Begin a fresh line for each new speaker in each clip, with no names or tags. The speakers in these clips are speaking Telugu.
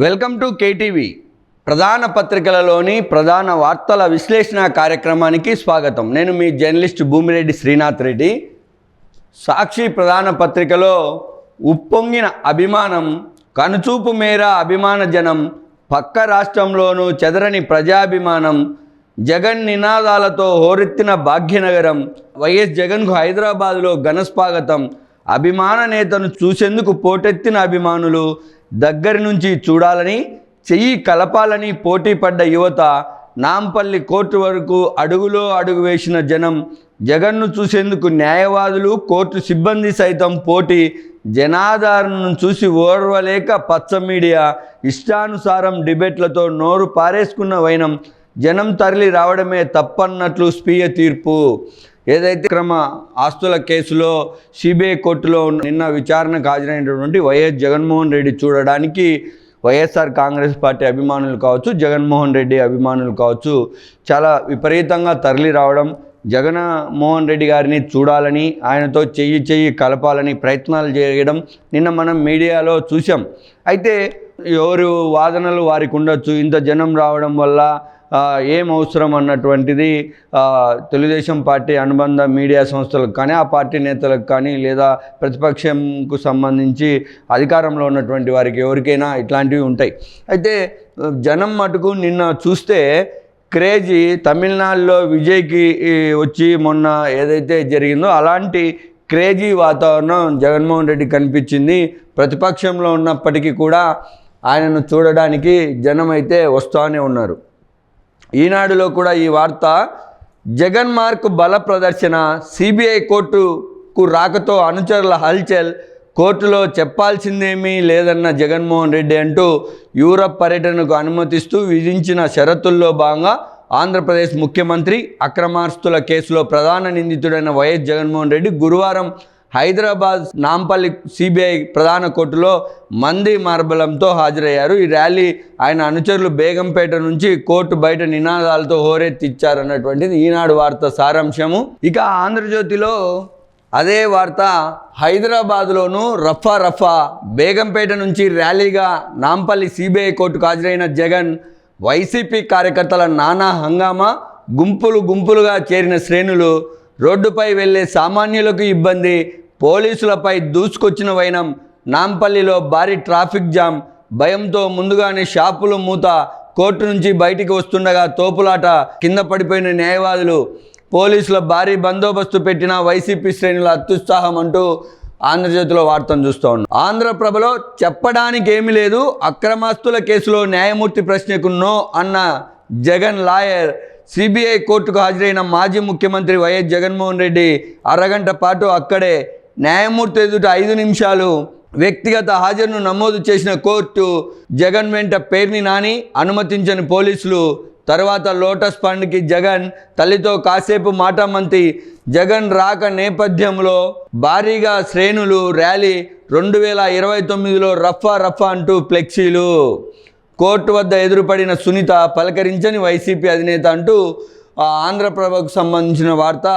వెల్కమ్ టు కేటీవీ ప్రధాన పత్రికలలోని ప్రధాన వార్తల విశ్లేషణ కార్యక్రమానికి స్వాగతం. నేను మీ జర్నలిస్ట్ భూమిరెడ్డి శ్రీనాథ్ రెడ్డి. సాక్షి ప్రధాన పత్రికలో ఉప్పొంగిన అభిమానం కనుచూపు మేర అభిమాన జనం పక్క రాష్ట్రంలోనూ చెదరని ప్రజాభిమానం జగన్ నినాదాలతో హోరెత్తిన భాగ్యనగరం వైఎస్ జగన్కు హైదరాబాదులో ఘనస్వాగతం అభిమాన నేతను చూసేందుకు పోటెత్తిన అభిమానులు దగ్గర నుంచి చూడాలని చెయ్యి కలపాలని పోటీ పడ్డ యువత నాంపల్లి కోర్టు వరకు అడుగులో అడుగు వేసిన జనం జగన్ను చూసేందుకు న్యాయవాదులు కోర్టు సిబ్బంది సైతం పోటీ జనాధారణను చూసి ఓర్వలేక పచ్చ మీడియా ఇష్టానుసారం డిబేట్లతో నోరు పారేసుకున్న వైనం జనం తరలి రావడమే తప్పన్నట్లు స్వీయ తీర్పు. ఏదైతే క్రమ ఆస్తుల కేసులో సిబిఐ కోర్టులో నిన్న విచారణకు హాజరైనటువంటి వైఎస్ జగన్మోహన్ రెడ్డి చూడడానికి వైఎస్ఆర్ కాంగ్రెస్ పార్టీ అభిమానులు కావచ్చు జగన్మోహన్ రెడ్డి అభిమానులు కావచ్చు చాలా విపరీతంగా తరలి రావడం జగన్మోహన్ రెడ్డి గారిని చూడాలని ఆయనతో చెయ్యి చెయ్యి కలపాలని ప్రయత్నాలు చేయడం నిన్న మనం మీడియాలో చూసాం అయితే ఎవరు వాదనలు వారికి ఉండొచ్చు ఇంత జనం రావడం వల్ల ఏం అవసరం అన్నటువంటిది తెలుగుదేశం పార్టీ అనుబంధ మీడియా సంస్థలకు కానీ ఆ పార్టీ నేతలకు కానీ లేదా ప్రతిపక్షంకు సంబంధించి అధికారంలో ఉన్నటువంటి వారికి ఎవరికైనా ఇట్లాంటివి ఉంటాయి. అయితే జనం మటుకు నిన్న చూస్తే క్రేజీ తమిళనాడులో విజయ్కి వచ్చి మొన్న ఏదైతే జరిగిందో అలాంటి క్రేజీ వాతావరణం జగన్మోహన్ రెడ్డి కనిపించింది. ప్రతిపక్షంలో ఉన్నప్పటికీ కూడా ఆయనను చూడడానికి జనం అయితే వస్తూనే ఉన్నారు. ఈనాడులో కూడా ఈ వార్త జగన్ మార్క్ బల ప్రదర్శన సిబిఐ కోర్టుకు రాకతో అనుచరుల హల్చల్ కోర్టులో చెప్పాల్సిందేమీ లేదన్న జగన్మోహన్ రెడ్డి అంటూ యూరప్ పర్యటనకు అనుమతిస్తూ విధించిన షరతుల్లో భాగంగా ఆంధ్రప్రదేశ్ ముఖ్యమంత్రి అక్రమాస్తుల కేసులో ప్రధాన నిందితుడైన వైఎస్ జగన్మోహన్ రెడ్డి గురువారం హైదరాబాద్ నాంపల్లి సిబిఐ ప్రధాన కోర్టులో మంది మార్బలంతో హాజరయ్యారు. ఈ ర్యాలీ ఆయన అనుచరులు బేగంపేట నుంచి కోర్టు బయట నినాదాలతో హోరెత్తిచ్చారన్నటువంటిది ఈనాడు వార్త సారాంశము. ఇక ఆంధ్రజ్యోతిలో అదే వార్త హైదరాబాద్లోను రఫా రఫా బేగంపేట నుంచి ర్యాలీగా నాంపల్లి సిబిఐ కోర్టుకు హాజరైన జగన్ వైసీపీ కార్యకర్తల నానా హంగామా గుంపులు గుంపులుగా చేరిన శ్రేణులు రోడ్డుపై వెళ్ళే సామాన్యులకు ఇబ్బంది పోలీసులపై దూసుకొచ్చిన వైనం నాంపల్లిలో భారీ ట్రాఫిక్ జామ్ భయంతో ముందుగానే షాపులు మూత కోర్టు నుంచి బయటికి వస్తుండగా తోపులాట కింద పడిపోయిన న్యాయవాదులు పోలీసుల భారీ బందోబస్తు పెట్టిన వైసీపీ శ్రేణుల అత్యుత్సాహం అంటూ ఆంధ్రజ్యోతిలో వార్తను చూస్తూ ఉన్నాం. ఆంధ్రప్రభలో చెప్పడానికి ఏమీ లేదు అక్రమాస్తుల కేసులో న్యాయమూర్తి ప్రశ్నకు నో అన్న జగన్ లాయర్ సిబిఐ కోర్టుకు హాజరైన మాజీ ముఖ్యమంత్రి వైఎస్ జగన్మోహన్ రెడ్డి అరగంట పాటు అక్కడే న్యాయమూర్తి ఎదుట ఐదు నిమిషాలు వ్యక్తిగత హాజరును నమోదు చేసిన కోర్టు జగన్ వెంట పేర్ని నాని అనుమతించని పోలీసులు తర్వాత లోటస్ పండ్కి జగన్ తల్లితో కాసేపు మాటామంతి జగన్ రాక నేపథ్యంలో భారీగా శ్రేణులు ర్యాలీ రెండు వేల ఇరవై తొమ్మిదిలో రఫా రఫా అంటూ ఫ్లెక్సీలు. కోర్టు వద్ద ఎదురుపడిన సునీత పలకరించని వైసీపీ అధినేత అంటూ ఆ ఆంధ్రప్రభకు సంబంధించిన వార్త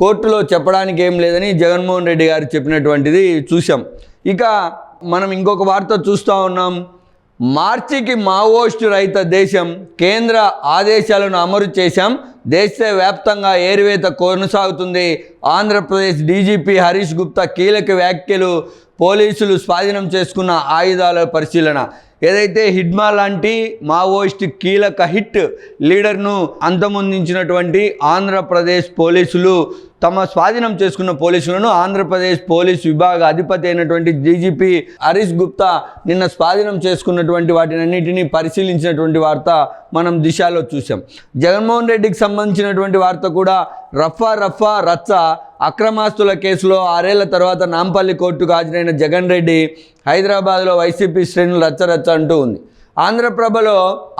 కోర్టులో చెప్పడానికి ఏం లేదని జగన్మోహన్ రెడ్డి గారు చెప్పినటువంటిది చూసాం ఇక మనం ఇంకొక వార్త చూస్తూ ఉన్నాం. మార్చికి మావోయిస్టు రహిత దేశం కేంద్ర ఆదేశాలను అమలు చేశాం. దేశవ్యాప్తంగా ఏరివేత కొనసాగుతుంది. ఆంధ్రప్రదేశ్ డీజీపీ హరీష్ గుప్తా కీలక వ్యాఖ్యలు పోలీసులు స్వాధీనం చేసుకున్న ఆయుధాల పరిశీలన. ఏదైతే హిడ్మా లాంటి మావోయిస్ట్ కీలక హిట్ లీడర్ను అంతమొందించినటువంటి ఆంధ్రప్రదేశ్ పోలీసులు తమ స్వాధీనం చేసుకున్న పోలీసులను ఆంధ్రప్రదేశ్ పోలీస్ విభాగ అధిపతి అయినటువంటి డీజీపీ హరీష్ గుప్తా నిన్న స్వాధీనం చేసుకున్నటువంటి వాటినన్నిటినీ పరిశీలించినటువంటి వార్త మనం దిశలో చూసాం జగన్మోహన్ రెడ్డికి సంబంధించినటువంటి వార్త కూడా రఫా రఫా రచ్చ అక్రమాస్తుల కేసులో ఆరేళ్ళ తర్వాత నాంపల్లి కోర్టుకు హాజరైన జగన్ రెడ్డి హైదరాబాద్లో వైసీపీ శ్రేణులు రచ్చరచ్చ అంటూ ఉంది. ఆంధ్రప్రభలో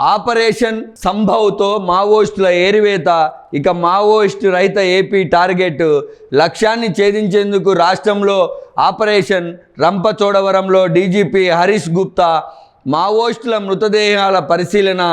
ఆపరేషన్ సంభవ్తో మావోయిస్టుల ఏరివేత ఇక మావోయిస్టు రహిత ఏపీ టార్గెట్ లక్ష్యాన్ని ఛేదించేందుకు రాష్ట్రంలో ఆపరేషన్ రంపచోడవరంలో డీజీపీ హరీష్ గుప్తా మావోయిస్టుల మృతదేహాల పరిశీలన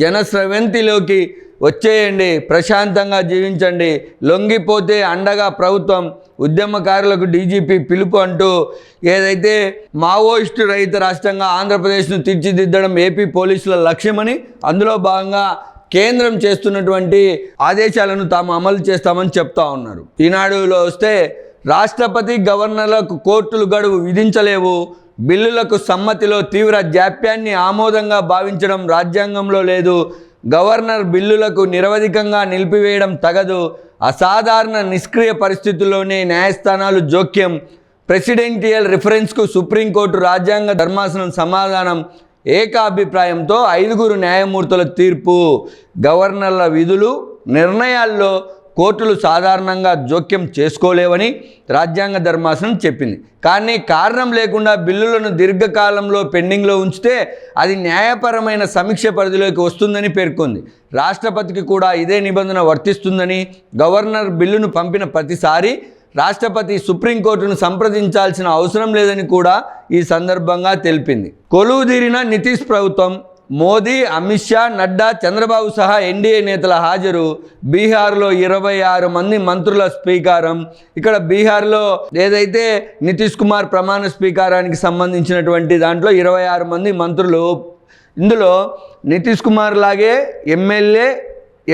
జనస్రవంతిలోకి వచ్చేయండి ప్రశాంతంగా జీవించండి. లొంగిపోతే అండగా ప్రభుత్వం ఉద్యమకారులకు డీజీపీ పిలుపు అంటూ ఏదైతే మావోయిస్టు రహిత రాష్ట్రంగా ఆంధ్రప్రదేశ్ను తీర్చిదిద్దడం ఏపీ పోలీసుల లక్ష్యమని అందులో భాగంగా కేంద్రం చేస్తున్నటువంటి ఆదేశాలను తాము అమలు చేస్తామని చెప్తా ఉన్నారు. ఈనాడులో వస్తే రాష్ట్రపతి గవర్నర్లకు కోర్టులు గడువు విధించలేవు. బిల్లులకు సమ్మతిలో తీవ్ర జాప్యాన్ని ఆమోదంగా భావించడం రాజ్యాంగంలో లేదు. గవర్నర్ బిల్లులకు నిరవధికంగా నిలిపివేయడం తగదు. అసాధారణ నిష్క్రియ పరిస్థితుల్లోనే న్యాయస్థానాలు జోక్యం. ప్రెసిడెంటియల్ రిఫరెన్స్కు సుప్రీంకోర్టు రాజ్యాంగ ధర్మాసనం సమాధానం ఏకాభిప్రాయంతో ఐదుగురు న్యాయమూర్తుల తీర్పు. గవర్నర్ల విధులు నిర్ణయాల్లో కోర్టులు సాధారణంగా జోక్యం చేసుకోలేవని రాజ్యాంగ ధర్మాసనం చెప్పింది. కానీ కారణం లేకుండా బిల్లులను దీర్ఘకాలంలో పెండింగ్లో ఉంచితే అది న్యాయపరమైన సమీక్ష పరిధిలోకి వస్తుందని పేర్కొంది. రాష్ట్రపతికి కూడా ఇదే నిబంధన వర్తిస్తుందని గవర్నర్ బిల్లును పంపిన ప్రతిసారి రాష్ట్రపతి సుప్రీంకోర్టును సంప్రదించాల్సిన అవసరం లేదని కూడా ఈ సందర్భంగా తెలిపింది. కొలువుదీరిన నితీష్ ప్రభుత్వం మోదీ అమిత్ షా నడ్డా చంద్రబాబు సహా ఎన్డీఏ నేతల హాజరు. బీహార్లో ఇరవై ఆరు మంది మంత్రుల స్వీకారం. ఇక్కడ బీహార్లో ఏదైతే నితీష్ కుమార్ ప్రమాణ స్వీకారానికి సంబంధించినటువంటి దాంట్లో ఇరవై ఆరు మంది మంత్రులు. ఇందులో నితీష్ కుమార్ లాగే ఎమ్మెల్యే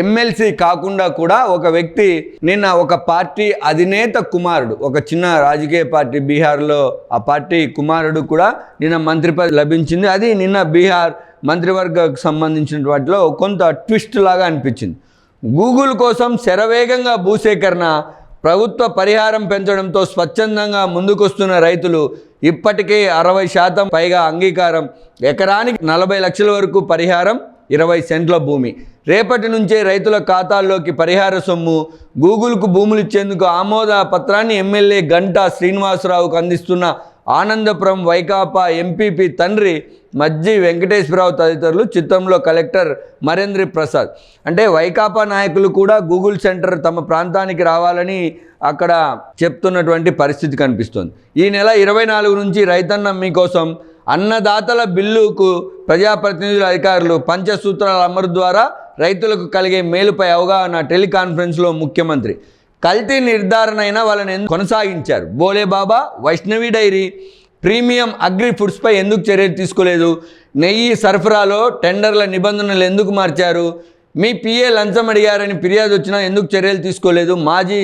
ఎమ్మెల్సీ కాకుండా కూడా ఒక వ్యక్తి నిన్న ఒక పార్టీ అధినేత కుమారుడు ఒక చిన్న రాజకీయ పార్టీ బీహార్లో ఆ పార్టీ కుమారుడు కూడా నిన్న మంత్రి పదవి లభించింది. అది నిన్న బీహార్ మంత్రివర్గకు సంబంధించిన వాటిలో కొంత ట్విస్ట్ లాగా అనిపించింది. గూగుల్ కోసం శరవేగంగా భూసేకరణ ప్రభుత్వ పరిహారం పెంచడంతో స్వచ్ఛందంగా ముందుకొస్తున్న రైతులు ఇప్పటికే అరవై శాతం పైగా అంగీకారం. ఎకరానికి నలభై లక్షల వరకు పరిహారం ఇరవై సెంట్ల భూమి. రేపటి నుంచే రైతుల ఖాతాల్లోకి పరిహార సొమ్ము. గూగుల్కు భూములు ఇచ్చేందుకు ఆమోద పత్రాన్ని ఎమ్మెల్యే గంటా శ్రీనివాసరావుకు అందిస్తున్న ఆనందపురం వైకాపా ఎంపీపీ తండ్రి మజ్జి వెంకటేశ్వరరావు తదితరులు చిత్రంలో కలెక్టర్ మరేంద్ర ప్రసాద్. అంటే వైకాపా నాయకులు కూడా గూగుల్ సెంటర్ తమ ప్రాంతానికి రావాలని అక్కడ చెప్తున్నటువంటి పరిస్థితి కనిపిస్తుంది. ఈ నెల ఇరవై నాలుగు నుంచి రైతన్న మీకోసం అన్నదాతల బిల్లుకు ప్రజాప్రతినిధుల అధికారులు పంచసూత్రాల అమరు ద్వారా రైతులకు కలిగే మేలుపై అవగాహన టెలికాన్ఫరెన్స్లో ముఖ్యమంత్రి. కల్తీ నిర్ధారణ అయినా వాళ్ళని కొనసాగించారు. Bhole Baba Vaishnavi dairy premium agri ఫుడ్స్పై ఎందుకు చర్యలు తీసుకోలేదు? నెయ్యి సరఫరాలో టెండర్ల నిబంధనలు ఎందుకు మార్చారు? మీ పిఏ లంచం అడిగారని ఫిర్యాదు వచ్చినా ఎందుకు చర్యలు తీసుకోలేదు? మాజీ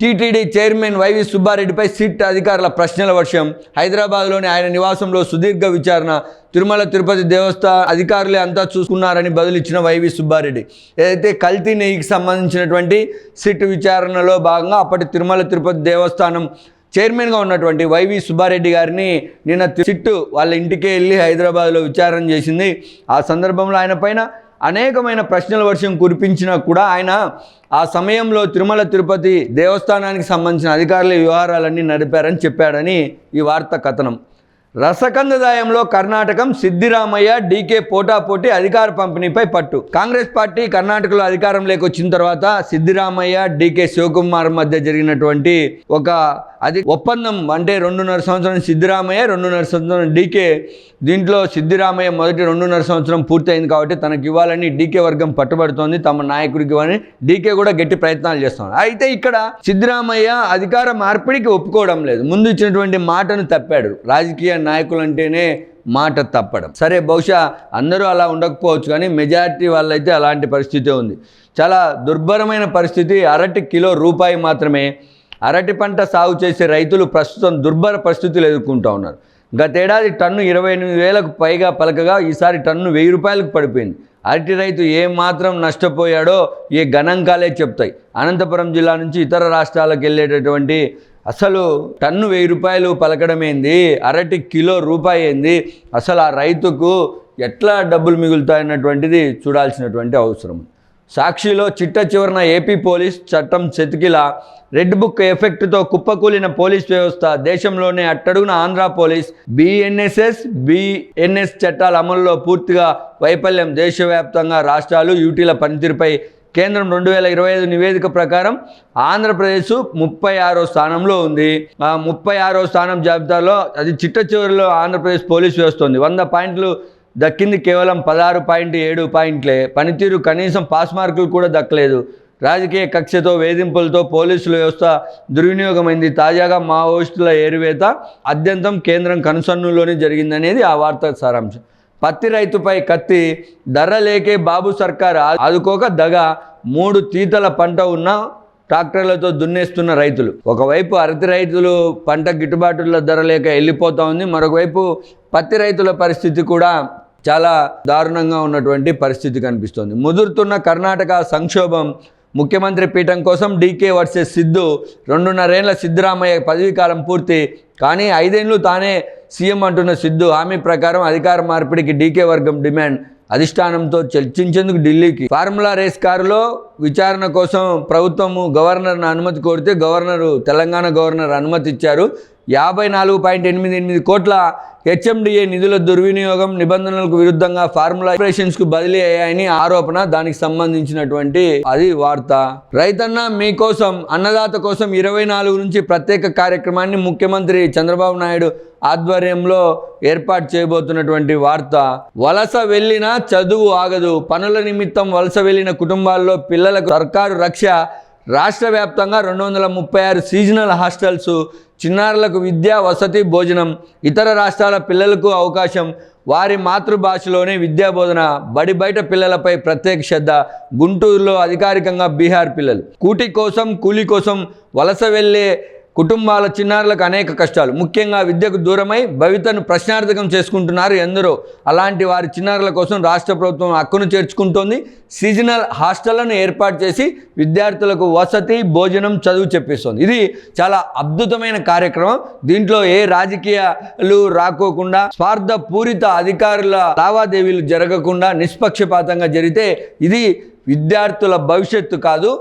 టీటీడీ చైర్మన్ వైవి సుబ్బారెడ్డిపై సిట్ అధికారుల ప్రశ్నల వర్షం. హైదరాబాద్లోని ఆయన నివాసంలో సుదీర్ఘ విచారణ. తిరుమల తిరుపతి దేవస్థాన అధికారులే అంతా చూసుకున్నారని బదులిచ్చిన వైవి సుబ్బారెడ్డి. ఏదైతే కల్తీ నెయ్యికి సంబంధించినటువంటి సిట్ విచారణలో భాగంగా అప్పటి తిరుమల తిరుపతి దేవస్థానం చైర్మన్గా ఉన్నటువంటి వైవి సుబ్బారెడ్డి గారిని నిన్న చిట్టు వాళ్ళ ఇంటికే వెళ్ళి హైదరాబాద్లో విచారణ చేసింది. ఆ సందర్భంలో ఆయన పైన అనేకమైన ప్రశ్నల వర్షం కురిపించినా కూడా ఆయన ఆ సమయంలో తిరుమల తిరుపతి దేవస్థానానికి సంబంధించిన అధికారుల వ్యవహారాలన్నీ నడిపారని చెప్పాడని ఈ వార్త కథనం. రసకందదాయంలో కర్ణాటకం సిద్దిరామయ్య డీకే పోటాపోటీ అధికార పంపిణీపై పట్టు. కాంగ్రెస్ పార్టీ కర్ణాటకలో అధికారంలోకి వచ్చిన తర్వాత సిద్దిరామయ్య డీకే శివకుమార్ మధ్య జరిగినటువంటి ఒక అది ఒప్పందం అంటే రెండున్నర సంవత్సరం సిద్దిరామయ్య రెండున్నర సంవత్సరం డీకే. దీంట్లో సిద్దిరామయ్య మొదటి రెండున్నర సంవత్సరం పూర్తయింది కాబట్టి తనకి ఇవ్వాలని డీకే వర్గం పట్టుబడుతోంది తమ నాయకుడికి ఇవ్వాలని డీకే కూడా గట్టి ప్రయత్నాలు చేస్తుంది. అయితే ఇక్కడ సిద్దిరామయ్య అధికార మార్పిడికి ఒప్పుకోవడం లేదు. ముందు ఇచ్చినటువంటి మాటను తప్పాడు. రాజకీయ నాయకులు అంటేనే మాట తప్పడం. సరే బహుశా అందరూ అలా ఉండకపోవచ్చు కానీ మెజారిటీ వాళ్ళైతే అలాంటి పరిస్థితి ఉంది. చాలా దుర్భరమైన పరిస్థితి. అరటి కిలో రూపాయి మాత్రమే అరటి పంట సాగు చేసే రైతులు ప్రస్తుతం దుర్భర పరిస్థితులు ఎదుర్కొంటూ ఉన్నారు. గతేడాది టన్ను ఇరవై ఎనిమిది వేలకు పైగా పలకగా ఈసారి టన్ను వెయ్యి రూపాయలకు పడిపోయింది. అరటి రైతు ఏమాత్రం మాత్రం నష్టపోయాడో ఏ గణాంకాలే చెప్తాయి. అనంతపురం జిల్లా నుంచి ఇతర రాష్ట్రాలకు వెళ్ళేటటువంటి అసలు టన్ను వెయ్యి రూపాయలు పలకడమేంది? అరటి కిలో రూపాయి ఏంది? అసలు ఆ రైతుకు ఎట్లా డబ్బులు మిగులుతాయన్నటువంటిది చూడాల్సినటువంటి అవసరం సాక్షిలో చిట్ట చివరన ఏపీ పోలీస్ చట్టం చెతికిల రెడ్ బుక్ ఎఫెక్ట్తో కుప్పకూలిన పోలీస్ వ్యవస్థ దేశంలోనే అట్టడుగున ఆంధ్ర పోలీస్ బిఎన్ఎస్ఎస్ బిఎన్ఎస్ చట్టాల అమలులో పూర్తిగా వైఫల్యం దేశవ్యాప్తంగా రాష్ట్రాలు యూటీల పనితీరుపై కేంద్రం రెండు వేల ఇరవై ఐదు నివేదిక ప్రకారం ఆంధ్రప్రదేశ్ ముప్పై ఆరో స్థానంలో ఉంది. ఆ ముప్పై ఆరో స్థానం జాబితాలో అది చిట్ట చివరిలో ఆంధ్రప్రదేశ్ పోలీస్ వ్యవస్థ ఉంది. వంద పాయింట్లు దక్కింది కేవలం పదహారు పాయింట్ ఏడు పాయింట్లే. పనితీరు కనీసం పాస్ మార్కులు కూడా దక్కలేదు. రాజకీయ కక్షతో వేధింపులతో పోలీసుల వ్యవస్థ దుర్వినియోగమైంది. తాజాగా మావోయిస్టుల ఏరువేత అత్యంతం కేంద్రం కనుసన్నులోనే జరిగిందనేది ఆ వార్త సారాంశం. పత్తి రైతుపై కత్తి ధర లేకే బాబు సర్కార్ ఆదుకోక దగ మూడు తీతల పంట ఉన్న ట్రాక్టర్లతో దున్నేస్తున్న రైతులు. ఒకవైపు అరటి రైతులు పంట గిట్టుబాటుల ధర లేక వెళ్ళిపోతూ ఉంది. మరొకవైపు పత్తి రైతుల పరిస్థితి కూడా చాలా దారుణంగా ఉన్నటువంటి పరిస్థితి కనిపిస్తోంది. ముదురుతున్న కర్ణాటక సంక్షోభం ముఖ్యమంత్రి పీఠం కోసం డీకే వర్సెస్ సిద్ధు రెండున్నరేళ్ళ సిద్ధరామయ్య పదవీ కాలం పూర్తి. కానీ ఐదేళ్ళు తానే సీఎం అంటున్న సిద్ధు హామీ ప్రకారం అధికార మార్పిడికి డీకే వర్గం డిమాండ్. అధిష్టానంతో చర్చించేందుకు ఢిల్లీకి. ఫార్ములా రేస్ కారులో విచారణ కోసం ప్రభుత్వము గవర్నర్ను అనుమతి కోరితే గవర్నరు తెలంగాణ గవర్నర్ అనుమతి ఇచ్చారు. యాభై నాలుగు పాయింట్ ఎనిమిది ఎనిమిది కోట్ల హెచ్ఎండిఏ నిధుల దుర్వినియోగం నిబంధనలకు విరుద్ధంగా ఫార్ములా ఆపరేషన్స్కు బదిలీ అయ్యాయని ఆరోపణ దానికి సంబంధించినటువంటి అది వార్త. రైతన్న మీకోసం అన్నదాత కోసం ఇరవై నాలుగు నుంచి ప్రత్యేక కార్యక్రమాన్ని ముఖ్యమంత్రి చంద్రబాబు నాయుడు ఆధ్వర్యంలో ఏర్పాటు చేయబోతున్నటువంటి వార్త. వలస వెళ్ళిన చదువు ఆగదు. పనుల నిమిత్తం వలస వెళ్ళిన కుటుంబాల్లో పిల్లలకు సర్కారు రక్ష రాష్ట్ర వ్యాప్తంగా రెండు వందల ముప్పై ఆరు సీజనల్ హాస్టల్స్ చిన్నారులకు విద్య వసతి భోజనం ఇతర రాష్ట్రాల పిల్లలకు అవకాశం వారి మాతృభాషలోనే విద్యా బోధన బడి బయట పిల్లలపై ప్రత్యేక శ్రద్ధ గుంటూరులో అధికారికంగా బీహార్ పిల్లలు. కూటి కోసం కూలి కోసం వలస వెళ్ళే కుటుంబాల చిన్నారులకు అనేక కష్టాలు. ముఖ్యంగా విద్యకు దూరమై భవితను ప్రశ్నార్థకం చేసుకుంటున్నారు ఎందరో. అలాంటి వారి చిన్నారుల కోసం రాష్ట్ర ప్రభుత్వం హక్కును చేర్చుకుంటోంది. సీజనల్ హాస్టళ్ళను ఏర్పాటు చేసి విద్యార్థులకు వసతి భోజనం చదువు చెప్పిస్తోంది. ఇది చాలా అద్భుతమైన కార్యక్రమం. దీంట్లో ఏ రాజకీయాలు రాకోకుండా స్వార్థ పూరిత అధికారుల లావాదేవీలు జరగకుండా నిష్పక్షపాతంగా జరిగితే ఇది విద్యార్థుల భవిష్యత్తు కాదు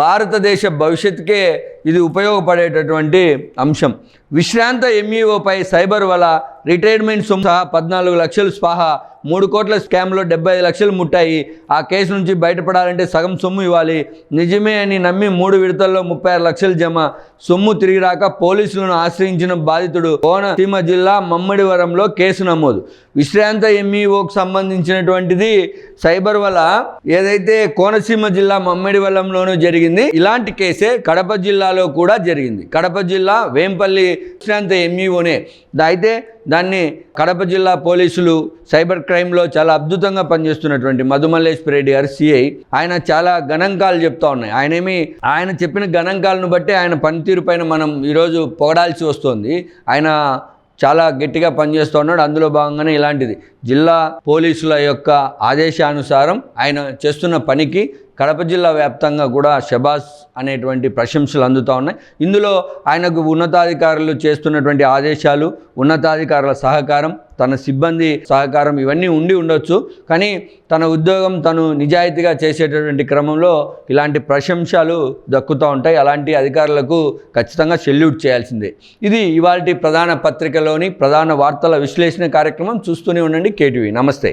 భారతదేశ భవిష్యత్తుకే ఇది ఉపయోగపడేటటువంటి అంశం. విశ్రాంత ఎంఈఓపై సైబర్ వల రిటైర్మెంట్ సొమ్ము సహా పద్నాలుగు లక్షలు స్పాహా మూడు కోట్ల స్కామ్లో డెబ్బై ఐదు లక్షలు ముట్టాయి. ఆ కేసు నుంచి బయటపడాలంటే సగం సొమ్ము ఇవ్వాలి. నిజమే అని నమ్మి మూడు విడతల్లో ముప్పై ఆరు లక్షలు జమ. సొమ్ము తిరిగి రాక పోలీసులను ఆశ్రయించిన బాధితుడు కోనసీమ జిల్లా మమ్మడివరంలో కేసు నమోదు. విశ్రాంత ఎంఈఓకు సంబంధించినటువంటిది సైబర్ వల్ల ఏదైతే కోనసీమ జిల్లా మమ్మడివరంలోనూ జరిగింది ఇలాంటి కేసే కడప జిల్లా జిల్లాలో కూడా జరిగింది. కడప జిల్లా వేంపల్లి విశ్రాంత ఎంఈఓనే అయితే దాన్ని కడప జిల్లా పోలీసులు సైబర్ క్రైమ్లో చాలా అద్భుతంగా పనిచేస్తున్నటువంటి మధుమల్లేశ్వర రెడ్డి గారు సిఐ ఆయన చాలా గణాంకాలు చెప్తా ఉన్నాయి. ఆయన ఏమి ఆయన చెప్పిన గణాంకాలను బట్టి ఆయన పనితీరు పైన మనం ఈరోజు పొగడాల్సి వస్తుంది. ఆయన చాలా గట్టిగా పనిచేస్తూ ఉన్నాడు. అందులో భాగంగానే ఇలాంటిది. జిల్లా పోలీసుల యొక్క ఆదేశానుసారం ఆయన చేస్తున్న పనికి కడప జిల్లా వ్యాప్తంగా కూడా షబాస్ అనేటువంటి ప్రశంసలు అందుతూ ఉన్నాయి. ఇందులో ఆయనకు ఉన్నతాధికారులు చేస్తున్నటువంటి ఆదేశాలు ఉన్నతాధికారుల సహకారం తన సిబ్బంది సహకారం ఇవన్నీ ఉండి ఉండొచ్చు. కానీ తన ఉద్యోగం తను నిజాయితీగా చేసేటటువంటి క్రమంలో ఇలాంటి ప్రశంసలు దక్కుతూ ఉంటాయి. అలాంటి అధికారులకు ఖచ్చితంగా సెల్యూట్ చేయాల్సిందే. ఇది ఇవాళ ప్రధాన పత్రికలోని ప్రధాన వార్తల విశ్లేషణ కార్యక్రమం. చూస్తూనే ఉండండి. కేటీవీ. నమస్తే.